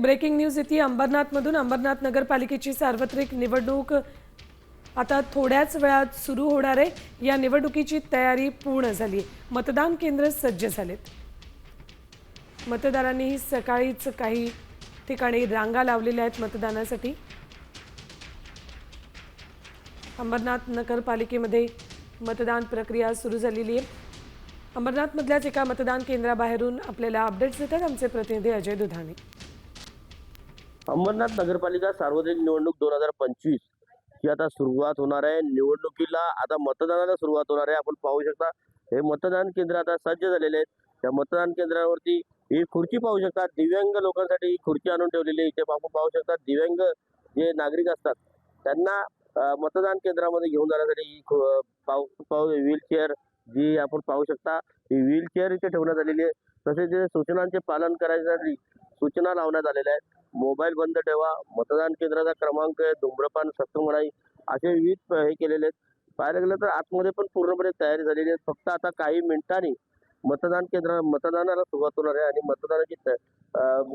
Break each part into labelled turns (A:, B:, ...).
A: एक breaking news येते. अंबरनाथमधून अंबरनाथ नगरपालिकेची सार्वत्रिक निवडणूक आता थोड्याच वेळात सुरू होणार आहे. या निवडणुकीची तयारी पूर्ण झाली. आहे मतदान केंद्र सज्ज झालेत. मतदारांनीही सकाळीच काही ठिकाणी रांगा लावलेल्या आहेत मतदानासाठी. अंबरनाथ नगरपालिकेमध्ये मतदान प्रक्रिया सुरू झालेली आहे. अंबरनाथमधल्याच एका मतदान केंद्राबाहेरून आपल्याला अपडेट्स देतात आमचे प्रतिनिधी अजय दुधाणे
B: अंबरनाथ नगरपालिका सार्वत्रिक निवडणूक दोन हजार पंचवीस ही आता सुरुवात होणार आहे. निवडणुकीला आता मतदानाला सुरुवात होणार आहे. आपण पाहू शकता हे मतदान केंद्र आता सज्ज झालेले आहेत. त्या मतदान केंद्रावरती ही खुर्ची पाहू शकता. दिव्यांग लोकांसाठी ही खुर्ची आणून ठेवलेली आहे. इथे आपण पाहू शकता दिव्यांग जे नागरिक असतात त्यांना मतदान केंद्रामध्ये घेऊन जाण्यासाठी ही पाऊ पाहू पाहू व्हीलचेअर जी आपण पाहू शकता ही व्हीलचेअर इथे ठेवण्यात आलेली आहे. तसेच जे सूचनांचे पालन करायसाठी सूचना लावण्यात आलेल्या आहेत. मोबाईल बंद ठेवा. मतदान केंद्राचा क्रमांक आहे. धूम्रपान सक्त असे विविध हे केलेले आहेत. पाहायला गेलं तर आतमध्ये पण पूर्णपणे तयारी झालेली आहे. फक्त आता काही मिनिटांनी मतदान केंद्र मतदानाला सुरुवात होणार आहे आणि मतदानाची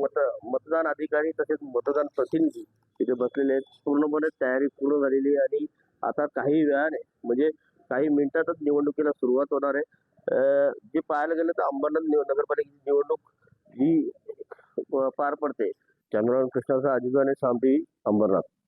B: मत मतदान अधिकारी तसेच मतदान प्रतिनिधी तिथे बसलेले आहेत. पूर्णपणे तयारी पूर्ण झालेली आहे आणि आता काही वेळाने म्हणजे काही मिनिटातच निवडणुकीला सुरुवात होणार आहे. जे पाहायला गेलं तर अंबरनाथ निव- नगरपालिकेची निवडणूक ही पार पडते. चंद्रकांत कृष्णाचा अजिजाने सामटी अंबरनाथ.